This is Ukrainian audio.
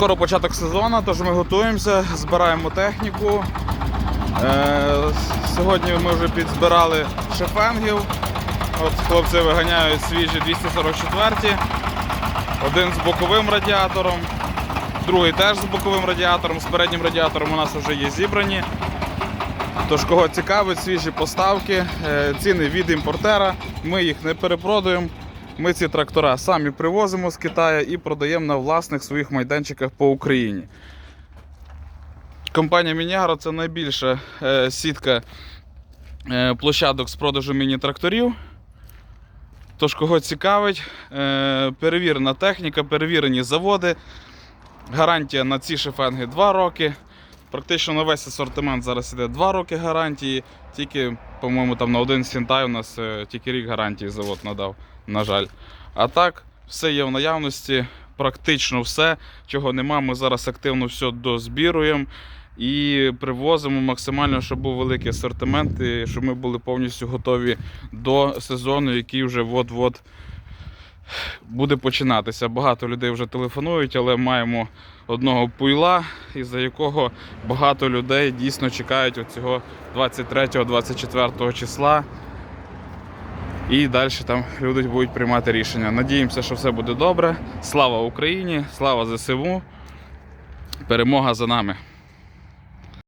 Скоро початок сезону, тож ми готуємося, збираємо техніку. Е, Сьогодні ми вже підзбирали шефенгів. От хлопці виганяють свіжі 244. Один з боковим радіатором, другий теж з боковим радіатором, з переднім радіатором у нас вже є зібрані. Тож, кого цікавить, свіжі поставки, е, ціни від імпортера, ми їх не перепродаємо. Ми ці трактора самі привозимо з Китаю і продаємо на власних своїх майданчиках по Україні. Компанія Мініагро це найбільша е, сітка е, площадок з продажу міні-тракторів. Тож, кого цікавить, е, перевірена техніка, перевірені заводи. Гарантія на ці шифенги 2 роки. Практично на весь асортимент зараз іде 2 роки гарантії. Тільки, по-моєму, там на один Сінтай у нас е, тільки рік гарантії завод надав, на жаль. А так, все є в наявності, практично все. Чого нема, ми зараз активно все дозбіруємо і привозимо максимально, щоб був великий асортимент, і щоб ми були повністю готові до сезону, який вже от-от буде починатися. Багато людей вже телефонують, але маємо одного пуйла, із-за якого багато людей дійсно чекають оцього 23-24 числа. І далі там люди будуть приймати рішення. Надіємося, що все буде добре. Слава Україні! Слава ЗСУ! Перемога за нами!